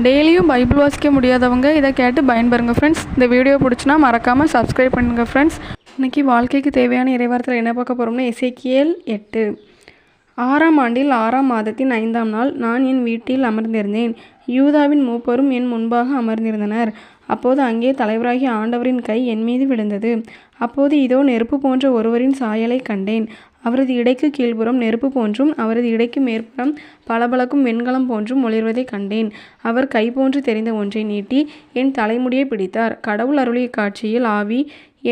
டெய்லியும் பைபிள் வாசிக்க முடியாதவங்க இதை கேட்டு பயன்பெறுங்க ஃப்ரெண்ட்ஸ் இந்த வீடியோ பிடிச்சினா மறக்காமல் சப்ஸ்கிரைப் பண்ணுங்கள் ஃப்ரெண்ட்ஸ் இன்றைக்கி வாழ்க்கைக்கு தேவையான இறைவாரத்தில் என்ன பார்க்க போகிறோம்னா இசைக்கியல் எட்டு. ஆறாம் ஆண்டில் ஆறாம் மாதத்தின் ஐந்தாம் நாள் நான் என் வீட்டில் அமர்ந்திருந்தேன். யூதாவின் மூப்பரும் என் முன்பாக அமர்ந்திருந்தனர். அப்போது அங்கே தலைவராகிய ஆண்டவரின் கை என் மீது விழுந்தது. அப்போது இதோ நெருப்பு போன்ற ஒருவரின் சாயலை கண்டேன். அவரது இடைக்கு கீழ்ப்புறம் நெருப்பு போன்றும் அவரது இடைக்கு மேற்புறம் பளபளக்கும் வெண்கலம் போன்றும் ஒளிர்வதை கண்டேன். அவர் கை போன்று தெரிந்த ஒன்றை நீட்டி என் தலைமுடியை பிடித்தார். கடவுள் அருளிய காட்சியில் ஆவி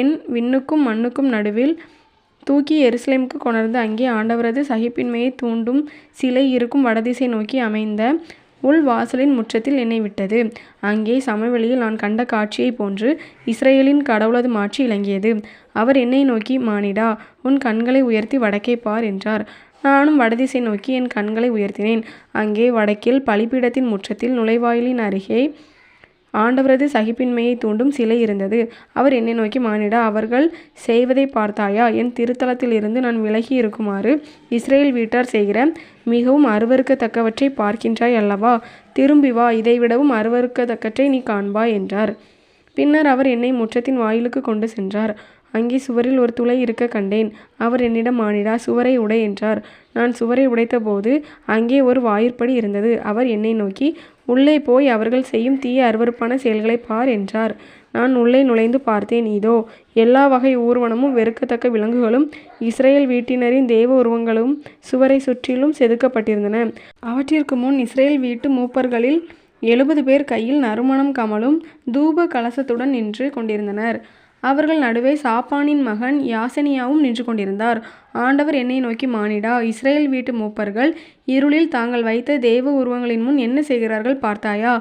என் விண்ணுக்கும் மண்ணுக்கும் நடுவில் தூக்கி எருசலேமுக்கு கொணர்ந்து அங்கே ஆண்டவரது சகிப்பின்மையை தூண்டும் சிலை இருக்கும் வடதிசை நோக்கி அமைந்த உள் வாசலின் முற்றத்தில் என்னை விட்டது. அங்கே சமவெளியில் நான் கண்ட காட்சியைப் போன்று இஸ்ரேலின் கடவுளது மாட்சி இலங்கியது. அவர் என்னை நோக்கி மானிடா உன் கண்களை உயர்த்தி வடக்கே பார் என்றார். நானும் வடதிசை நோக்கி என் கண்களை உயர்த்தினேன். அங்கே வடக்கில் பலிபீடத்தின் முற்றத்தில் நுழைவாயிலின் அருகே ஆண்டவரது சகிப்பின்மையை தூண்டும் சிலை இருந்தது. அவர் என்னை நோக்கி மானிடா அவர்கள் செய்வதை பார்த்தாயா? என் திருத்தலத்திலிருந்து நான் விலகி இருக்குமாறு இஸ்ரேல் வீட்டார் செய்கிற மிகவும் அருவறுக்கத்தக்கவற்றை பார்க்கின்றாய் அல்லவா? திரும்பி வா இதைவிடவும் அருவறுக்கத்தக்கற்றை நீ காண்பாய் என்றார். பின்னர் அவர் என்னை முற்றத்தின் வாயிலுக்கு கொண்டு சென்றார். அங்கே சுவரில் ஒரு துளை இருக்க கண்டேன். அவர் என்னிடம் மானிடா சுவரை உடை என்றார். நான் சுவரை உடைத்தபோது அங்கே ஒரு வாயிற்படி இருந்தது. அவர் என்னை நோக்கி உள்ளே போய் அவர்கள் செய்யும் தீய அருவருப்பான செயல்களை பார் என்றார். நான் உள்ளே நுழைந்து பார்த்தேன் இதோ எல்லா வகை ஊர்வனமும் வெறுக்கத்தக்க விலங்குகளும் இஸ்ரேல் வீட்டினரின் தேவ உருவங்களும் சுவரை சுற்றிலும் செதுக்கப்பட்டிருந்தன. அவற்றிற்கு முன் இஸ்ரேல் வீட்டு மூப்பர்களில் எழுபது பேர் கையில் நறுமணம் கமலும் தூப கலசத்துடன் நின்று கொண்டிருந்தனர். அவர்கள் நடுவே சாப்பானின் மகன் யாசனியாவும் நின்று கொண்டிருந்தார். ஆண்டவர் என்னை நோக்கி மானிடா இஸ்ரேல் வீட்டு மூப்பர்கள் இருளில் தாங்கள் வைத்த தெய்வ உருவங்களின் முன் என்ன செய்கிறார்கள் பார்த்தாயா?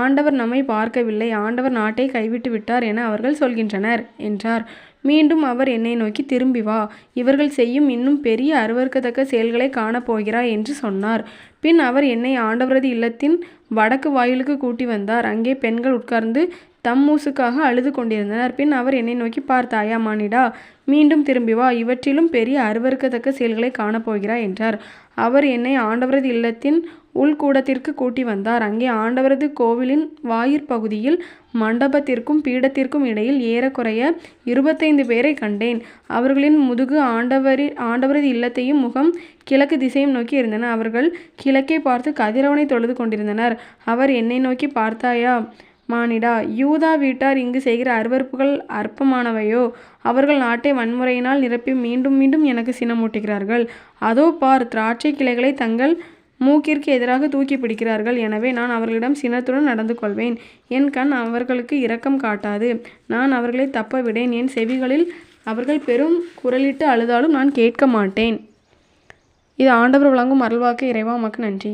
ஆண்டவர் நம்மை பார்க்கவில்லை. ஆண்டவர் நாட்டை கைவிட்டு விட்டார் என அவர்கள் சொல்கின்றனர் என்றார். மீண்டும் அவர் என்னை நோக்கி திரும்பி வா. இவர்கள் செய்யும் இன்னும் பெரிய அருவருக்கத்தக்க செயல்களை காணப்போகிறாய் என்று சொன்னார். பின் அவர் என்னை ஆண்டவரது இல்லத்தின் வடக்கு வாயிலுக்கு கூட்டி வந்தார். அங்கே பெண்கள் உட்கார்ந்து தம் மூசுக்காக அழுது கொண்டிருந்தனர். பின் அவர் என்னை நோக்கி பார்த்தாயா மானிடா மீண்டும் திரும்பி வா. இவற்றிலும் பெரிய அருவருக்கத்தக்க செயல்களை காணப்போகிறாய் என்றார். அவர் என்னை ஆண்டவரது இல்லத்தின் உள்கூடத்திற்கு கூட்டி வந்தார். அங்கே ஆண்டவரது கோவிலின் வாயிற்பகுதியில் மண்டபத்திற்கும் பீடத்திற்கும் இடையில் ஏறக்குறைய இருபத்தைந்து பேரை கண்டேன். அவர்களின் முதுகு ஆண்டவரி ஆண்டவரது இல்லத்தையும் முகம் கிழக்கு திசையும் நோக்கி இருந்தன அவர்கள் கிழக்கே பார்த்து கதிரவனை தொழுது கொண்டிருந்தனர். அவர் என்னை நோக்கி பார்த்தாயா மானிடா யூதா வீட்டார் இங்கு செய்கிற அருவறுப்புகள் அற்பமானவையோ? அவர்கள் நாட்டை வன்முறையினால் நிரப்பி மீண்டும் மீண்டும் எனக்கு சினமூட்டுகிறார்கள். அதோ பார் திராட்சை கிளைகளை தங்கள் மூக்கிற்கு எதிராக தூக்கி பிடிக்கிறார்கள். எனவே நான் அவர்களிடம் சினத்துடன் நடந்து கொள்வேன். என் கண் அவர்களுக்கு இரக்கம் காட்டாது. நான் அவர்களை தப்ப விடேன். என் செவிகளில் அவர்கள் பெரும் குரலிட்டு அழுதாலும் நான் கேட்க மாட்டேன். இது ஆண்டவர் வழங்கும் அருள்வாக்கு. இறைவா உமக்கு நன்றி.